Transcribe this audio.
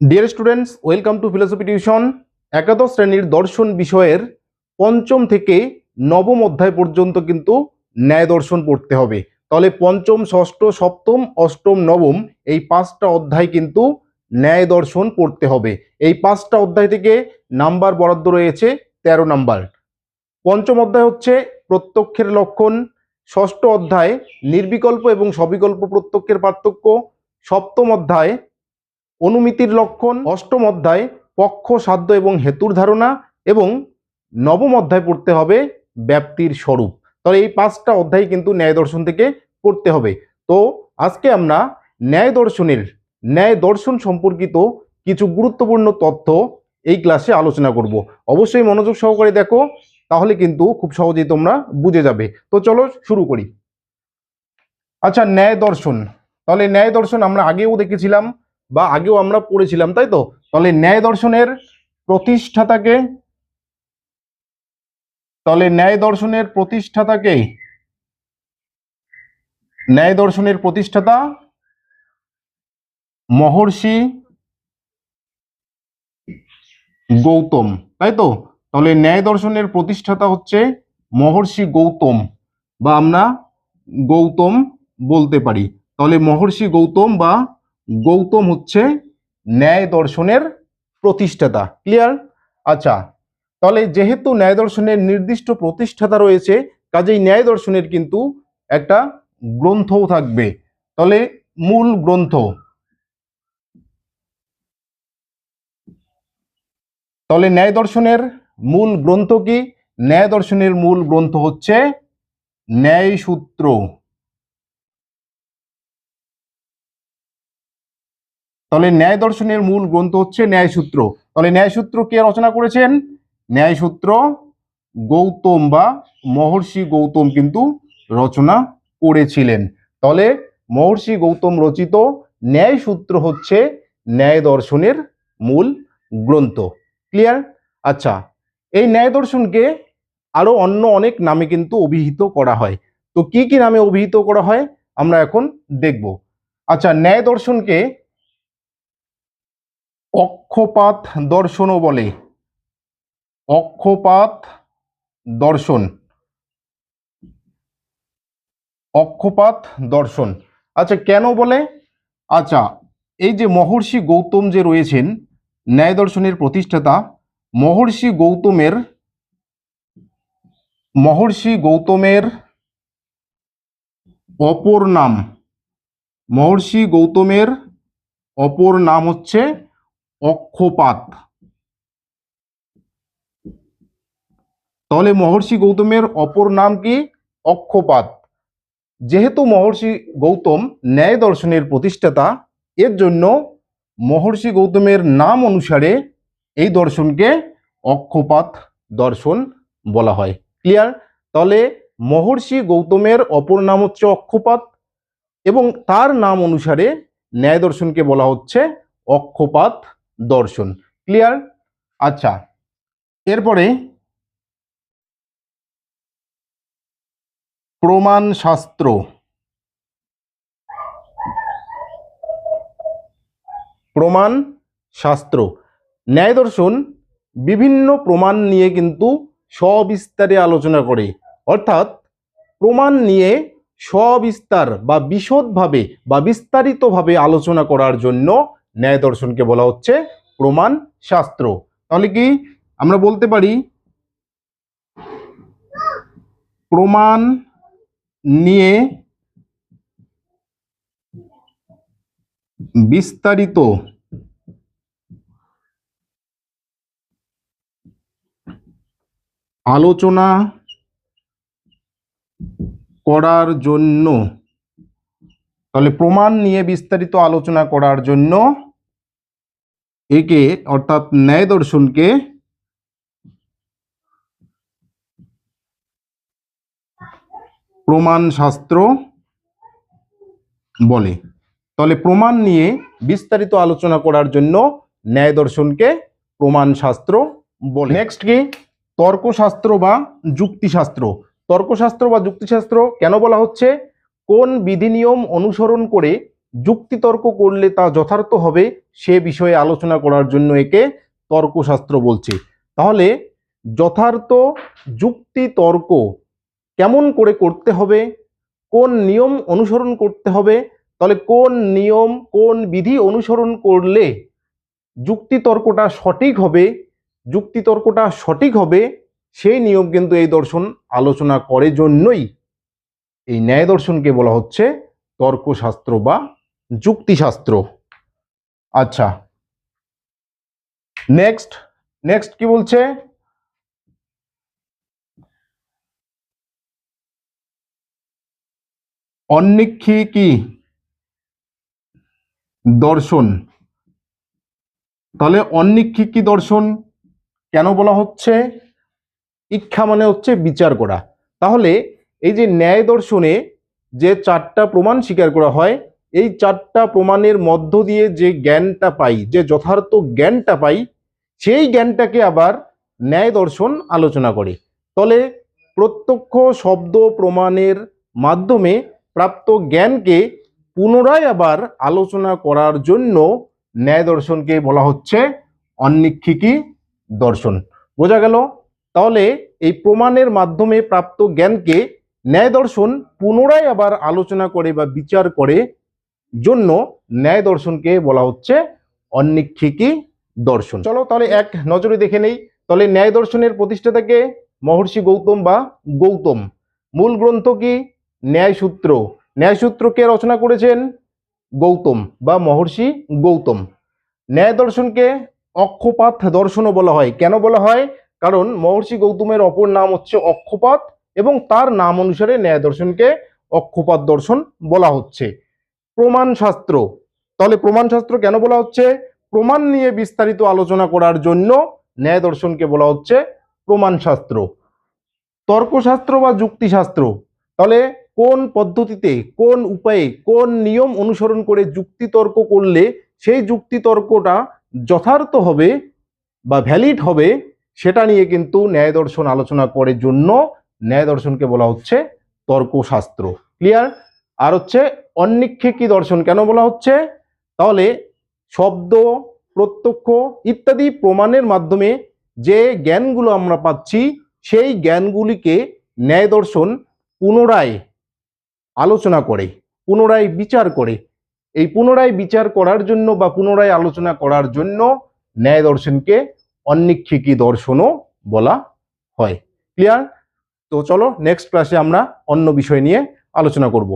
Dear students welcome to philosophy tuition একাদশ শ্রেণির দর্শন বিষয়ের পঞ্চম থেকে নবম অধ্যায় পর্যন্ত কিন্তু ন্যায় দর্শন পড়তে হবে। তাহলে পঞ্চম, ষষ্ঠ, সপ্তম, অষ্টম, নবম এই পাঁচটা অধ্যায় কিন্তু ন্যায় দর্শন পড়তে হবে। এই পাঁচটা অধ্যায় থেকে নাম্বার বরাদ্দ রয়েছে তেরো নাম্বার। পঞ্চম অধ্যায় হচ্ছে প্রত্যক্ষের লক্ষণ, ষষ্ঠ অধ্যায় নির্বিকল্প এবং সবিকল্প প্রত্যক্ষের পার্থক্য, সপ্তম অধ্যায় অনুমিতির লক্ষণ, অষ্টম অধ্যায়, পক্ষ, সাধ্য এবং হেতুর ধারণা এবং নবম অধ্যায় পড়তে হবে ব্যাপ্তির স্বরূপ। তবে এই পাঁচটা অধ্যায় কিন্তু ন্যায় দর্শন থেকে পড়তে হবে। তো আজকে আমরা ন্যায় দর্শনের, ন্যায় দর্শন সম্পর্কিত কিছু গুরুত্বপূর্ণ তথ্য এই ক্লাসে আলোচনা করব। অবশ্যই মনোযোগ সহকারে দেখো, তাহলে কিন্তু খুব সহজেই তোমরা বুঝে যাবে। তো চলো শুরু করি। আচ্ছা ন্যায় দর্শন। তাহলে ন্যায় দর্শন আমরা আগেও দেখেছিলাম বা আগেও আমরা পড়েছিলাম, তাই তো? তাহলে ন্যায় দর্শনের প্রতিষ্ঠাতাকে, তাহলে ন্যায় দর্শনের প্রতিষ্ঠাতাকে, ন্যায় দর্শনের প্রতিষ্ঠাতা মহর্ষি গৌতম, তাই তো? তাহলে ন্যায় দর্শনের প্রতিষ্ঠাতা হচ্ছে মহর্ষি গৌতম বা আমরা গৌতম বলতে পারি। তাহলে মহর্ষি গৌতম বা গৌতম হচ্ছে ন্যায় দর্শনের প্রতিষ্ঠাতা। ক্লিয়ার আচ্ছা তাহলে যেহেতু ন্যায় দর্শনের নির্দিষ্ট প্রতিষ্ঠাতা রয়েছে, কাজেই ন্যায় দর্শনের কিন্তু একটা গ্রন্থও থাকবে। তাহলে মূল গ্রন্থ। তাহলে ন্যায় দর্শনের মূল গ্রন্থ কি? ন্যায় দর্শনের মূল গ্রন্থ হচ্ছে ন্যায় সূত্র তাহলে ন্যায় দর্শনের মূল গ্রন্থ হচ্ছে ন্যায়সূত্র। তাহলে ন্যায়সূত্র কে রচনা করেছেন? ন্যায়সূত্র গৌতম বা মহর্ষি গৌতম কিন্তু রচনা করেছিলেন। তাহলে মহর্ষি গৌতম রচিত ন্যায়সূত্র হচ্ছে ন্যায় দর্শনের মূল গ্রন্থ। ক্লিয়ার? আচ্ছা এই ন্যায় দর্শনকে আরও অন্য অনেক নামে কিন্তু অভিহিত করা হয়। তো কি কি নামে অভিহিত করা হয়? আমরা এখন দেখব। আচ্ছা ন্যায় দর্শনকে অক্ষপাত দর্শনও বলে। অক্ষপাত দর্শন। অক্ষপাত দর্শন। আচ্ছা কেন বলে? আচ্ছা এই যে মহর্ষি গৌতম যে রয়েছেন, ন্যায় দর্শনের প্রতিষ্ঠাতা, মহর্ষি গৌতমের মহর্ষি গৌতমের অপর নাম, মহর্ষি গৌতমের অপর নাম হচ্ছে অক্ষপাত। তাহলে মহর্ষি গৌতমের অপর নাম কি? অক্ষপাত। যেহেতু মহর্ষি গৌতম ন্যায় দর্শনের প্রতিষ্ঠাতা, এর জন্য মহর্ষি গৌতমের নাম অনুসারে এই দর্শনকে অক্ষপাত দর্শন বলা হয়। ক্লিয়ার তাহলে মহর্ষি গৌতমের অপর নাম হচ্ছে অক্ষপাত এবং তার নাম অনুসারে ন্যায় দর্শনকে বলা হচ্ছে অক্ষপাত দর্শন। ক্লিয়ার আচ্ছা। এরপরে প্রমাণ শাস্ত্র প্রমাণ শাস্ত্র ন্যায় দর্শন বিভিন্ন প্রমাণ নিয়ে কিন্তু সবিস্তারে আলোচনা করে। অর্থাৎ প্রমাণ নিয়ে সবিস্তার বা বিশদভাবে বা বিস্তারিতভাবে আলোচনা করার জন্য ন্যায় দর্শনকে বলা হচ্ছে প্রমাণ শাস্ত্র। তাহলে কি আমরা বলতে পারি, প্রমাণ নিয়ে বিস্তারিত আলোচনা করার জন্য তাহলে প্রমাণ নিয়ে বিস্তারিত আলোচনা করার জন্য একে অর্থাৎ ন্যায় দর্শনকে প্রমাণ শাস্ত্র বলে। তাহলে প্রমাণ নিয়ে বিস্তারিত আলোচনা করার জন্য ন্যায় দর্শনকে প্রমাণ শাস্ত্র বলে। নেক্সট কি তর্কশাস্ত্র বা যুক্তিশাস্ত্র। তর্কশাস্ত্র বা যুক্তিশাস্ত্র কেন বলা হচ্ছে? কোন বিধিনিয়ম অনুসরণ করে যুক্তিতর্ক করলে তা যথার্থ হবে সে বিষয়ে আলোচনা করার জন্য একে তর্কশাস্ত্র বলছে। তাহলে যথার্থ যুক্তি তর্ক কেমন করে করতে হবে? কোন নিয়ম অনুসরণ করতে হবে? তাহলে কোন নিয়ম, কোন বিধি অনুসরণ করলে যুক্তিতর্কটা সঠিক হবে? যুক্তিতর্কটা সঠিক হবে, সেই নিয়ম কিন্তু এই দর্শন আলোচনা করে জন্যই এই ন্যায় দর্শনকে বলা হচ্ছে তর্কশাস্ত্র বা যুক্তিশাস্ত্র। আচ্ছা। নেক্সট নেক্সট কি বলছে? অন্নিক্ষী কি? দর্শন। তাহলে অন্নিক্ষী কি দর্শন? কেন বলা হচ্ছে? ইচ্ছা মানে হচ্ছে বিচার করা। তাহলে এই যে ন্যায় দর্শনে যে চারটা প্রমাণ স্বীকার করা হয়, এই চারটা প্রমাণের মধ্য দিয়ে যে জ্ঞানটা পাই, যে যথার্থ জ্ঞানটা পাই, সেই জ্ঞানটাকে আবার ন্যায় দর্শন আলোচনা করে। তলে প্রত্যক্ষ শব্দ প্রমাণের মাধ্যমে প্রাপ্ত জ্ঞানকে পুনরায় আবার আলোচনা করার জন্য ন্যায় দর্শনকে বলা হচ্ছে অন্নিক্ষিকী দর্শন। বোঝা গেল? তাহলে এই প্রমাণের মাধ্যমে প্রাপ্ত জ্ঞানকে ন্যায় দর্শন পুনরায় আবার আলোচনা করে বা বিচার করে জন্য ন্যায় দর্শনকে বলা হচ্ছে অন্নিক্ষিকী দর্শন। চলো তাহলে এক নজরে দেখে নেই। তাহলে ন্যায় দর্শনের প্রতিষ্ঠাতাকে মহর্ষি গৌতম বা গৌতম। মূল গ্রন্থ কি? ন্যায়সূত্র। ন্যায়সূত্র কে রচনা করেছেন গৌতম বা মহর্ষি গৌতম। ন্যায় দর্শনকে অক্ষপাত দর্শনও বলা হয়। কেন বলা হয়? কারণ মহর্ষি গৌতমের অপর নাম হচ্ছে অক্ষপাত এবং তার নাম অনুসারে ন্যায় দর্শনকে অক্ষপাত দর্শন বলা হচ্ছে। প্রমাণ শাস্ত্র তাহলে প্রমাণ শাস্ত্র কেন বলা হচ্ছে? প্রমাণ নিয়ে বিস্তারিত আলোচনা করার জন্য ন্যায় দর্শনকে বলা হচ্ছে প্রমাণ শাস্ত্র তর্কশাস্ত্র বা যুক্তিশাস্ত্র। তাহলে কোন পদ্ধতিতে, কোন উপায়ে, কোন নিয়ম অনুসরণ করে যুক্তি তর্ক করলে সেই যুক্তি তর্কটা যথার্থ হবে বা ভ্যালিড হবে, সেটা নিয়ে কিন্তু ন্যায় দর্শন আলোচনা করে জন্য ন্যায় দর্শনকে বলা হচ্ছে তর্কশাস্ত্র। ক্লিয়ার আর হচ্ছে অন্নিক্ষেকী দর্শন কেন বলা হচ্ছে? তাহলে শব্দ, প্রত্যক্ষ ইত্যাদি প্রমাণের মাধ্যমে যে জ্ঞানগুলো আমরা পাচ্ছি, সেই জ্ঞানগুলিকে ন্যায় দর্শন পুনরায় আলোচনা করে, পুনরায় বিচার করে। এই পুনরায় বিচার করার জন্য বা পুনরায় আলোচনা করার জন্য ন্যায় দর্শনকে অন্নিক্ষিকী দর্শনও বলা হয়। ক্লিয়ার তো চলো নেক্সট ক্লাসে আমরা অন্য বিষয় নিয়ে আলোচনা করব।